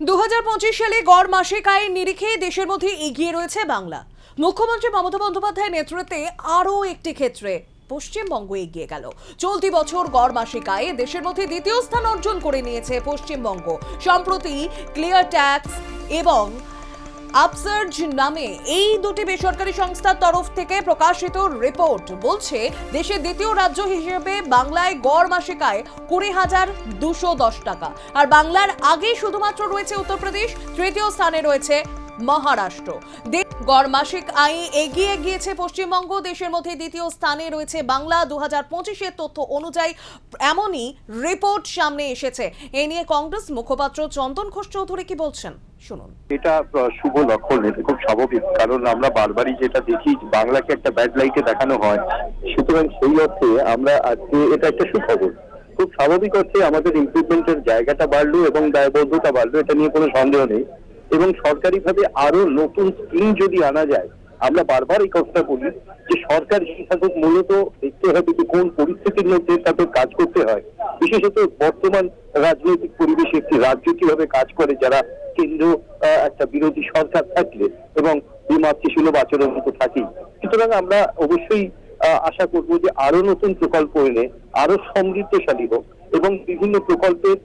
দু সালে গড় মাসিক আয়ের নিরিখে দেশের মধ্যে এগিয়ে রয়েছে বাংলা। মুখ্যমন্ত্রী মমতা বন্দ্যোপাধ্যায়ের নেতৃত্বে আরও একটি ক্ষেত্রে পশ্চিমবঙ্গ এগিয়ে গেল। চলতি বছর গড় মাসিক আয়ে দেশের মধ্যে দ্বিতীয় স্থান অর্জন করে নিয়েছে পশ্চিমবঙ্গ। সম্প্রতি ক্লিয়ার ট্যাক্স এবং আপসার্জ নামে এই দুটি বেসরকারি সংস্থার তরফ থেকে প্রকাশিত রিপোর্ট বলছে, দেশের দ্বিতীয় রাজ্য হিসেবে বাংলায় গড় মাসিক আয় কুড়ি হাজার দুশো দশ টাকা। আর বাংলার আগে শুধুমাত্র রয়েছে উত্তরপ্রদেশ, তৃতীয় স্থানে রয়েছে মহারাষ্ট্র। গড় মাসিক আয়ে এগিয়ে গিয়েছে পশ্চিমবঙ্গ। দেশের মধ্যে দ্বিতীয় স্থানে রয়েছে বাংলা। দু হাজার পঁচিশের তথ্য অনুযায়ী এমনই রিপোর্ট সামনে এসেছে। এ নিয়ে কংগ্রেস মুখপাত্র চন্দন ঘোষ চৌধুরী কি বলছেন? শুনুন। এটা শুভ লক্ষণ, এটা খুব স্বাভাবিক। কারণ আমরা বারবারই যেটা দেখি, বাংলাকে একটা ব্যাড লাইটে দেখানো হয়। সুতরাং সেই অর্থে আমরা আজকে এটা একটা সুখবর। খুব স্বাভাবিক অর্থে আমাদের ইমপ্রুভমেন্টের জায়গাটা বাড়লো এবং দায়বদ্ধতা বাড়লো, এটা নিয়ে কোনো সন্দেহ নেই। এবং সরকারিভাবে আরও নতুন স্কিম যদি আনা যায়, আমরা বারবার এই কথাটা বলি যে সরকার যে মূলত দেখতে হবে যে কোন পরিস্থিতির মধ্যে তাদের কাজ করতে হয়। বিশেষত বর্তমান রাজনৈতিক পরিবেশে একটি রাজ্য কীভাবে কাজ করে, যারা কেন্দ্র একটা বিরোধী সরকার থাকলে এবং বিমাতৃ সুলভ আচরণ তো থাকেই। সুতরাং আমরা অবশ্যই আশা করব যে আরও নতুন প্রকল্প এনে আরও সমৃদ্ধশালী হোক এবং বিভিন্ন প্রকল্পের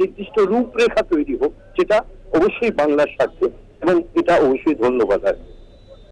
নির্দিষ্ট রূপরেখা তৈরি হোক, যেটা অবশ্যই বাংলার স্বার্থে। এবং এটা অবশ্যই ধন্যবাদ আর